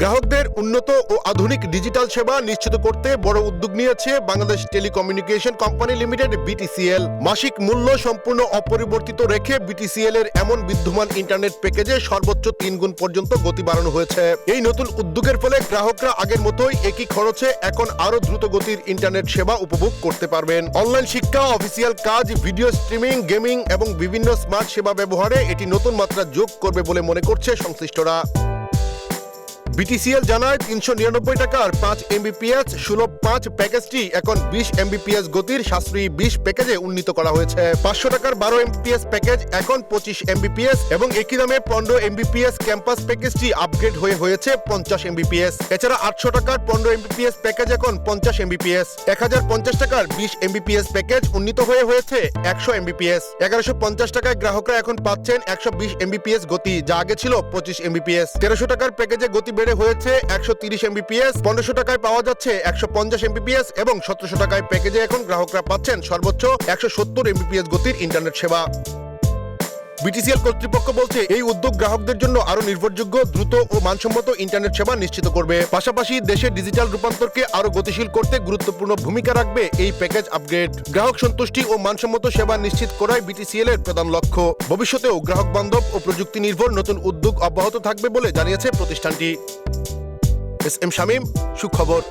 গ্রাহকদের উন্নত ও আধুনিক ডিজিটাল সেবা নিশ্চিত করতে বড় উদ্যোগ নিয়েছে Bangladesh telecommunication company limited, BTCL. মাসিক মূল্য সম্পূর্ণ অপরিবর্তিত রেখে বিটিসিএল এর এমন বিদ্যমান ইন্টারনেট প্যাকেজে সর্বোচ্চ তিন গুণ পর্যন্ত গতি বাড়ানো হয়েছে। এই নতুন উদ্যোগের ফলে গ্রাহকরা আগের মতোই একই খরচে এখন আরও দ্রুত গতির ইন্টারনেট সেবা উপভোগ করতে পারবেন। অনলাইন শিক্ষা, অফিসিয়াল কাজ, ভিডিও স্ট্রিমিং, গেমিং এবং বিভিন্ন স্মার্ট সেবা ব্যবহারে এটি নতুন মাত্রা যোগ করবে বলে মনে করছে সংশ্লিষ্টরা। বিটিসিএল জানায় তিনশো নিরানব্বই টাকার পাঁচ এমবিপিএস সুলভ পাঁচ প্যাকেজটি এখন বিশ এমবিপিএস গতির সাশ্রয়ী বিশ প্যাকেজে উন্নীত করা হয়েছে। পাঁচশো টাকার বারো এমবিপিএস প্যাকেজ, এখন পঁচিশ এমবিপিএস এবং একই দামে পনেরো এমবিপিএস ক্যাম্পাস প্যাকেজটি আপগ্রেড হয়ে হয়েছে পঞ্চাশ এমবিপিএস। এছাড়া আটশো টাকার পনেরো এমবিপিএস প্যাকেজ এখন পঞ্চাশ এমবিপিএস। এক হাজার পঞ্চাশ টাকার বিশ এমবিপিএস প্যাকেজ উন্নীত হয়ে হয়েছে একশো এমবিপিএস। এগারোশো পঞ্চাশ টাকায় গ্রাহকরা এখন পাচ্ছেন একশো বিশ এমবিপিএস গতি, যা আগে ছিল পঁচিশ এমবিপিএস। তেরোশো টাকার প্যাকেজে গতি বেড়ে হয়েছে একশো তিরিশ এমবিপিএস। পনেরোশো টাকায় পাওয়া যাচ্ছে একশো পঞ্চাশ এমবিপিএস এবং সতেরোশো টাকায় প্যাকেজে এখন গ্রাহকরা পাচ্ছেন সর্বোচ্চ একশো সত্তর এমবিপিএস গতির ইন্টারনেট সেবা। বিটিসিএল কর্তৃপক্ষ বলছে, এই উদ্যোগ গ্রাহকদের জন্য আরও নির্ভরযোগ্য, দ্রুত ও মানসম্মত ইন্টারনেট সেবা নিশ্চিত করবে। পাশাপাশি দেশের ডিজিটাল রূপান্তরকে আরও গতিশীল করতে গুরুত্বপূর্ণ ভূমিকা রাখবে এই প্যাকেজ আপগ্রেড। গ্রাহক সন্তুষ্টি ও মানসম্মত সেবা নিশ্চিত করাই বিটিসিএল এর প্রধান লক্ষ্য। ভবিষ্যতেও গ্রাহক বান্ধব ও প্রযুক্তি নির্ভর নতুন উদ্যোগ অব্যাহত থাকবে বলে জানিয়েছে প্রতিষ্ঠানটি। এস এম শামীম, সুখবর।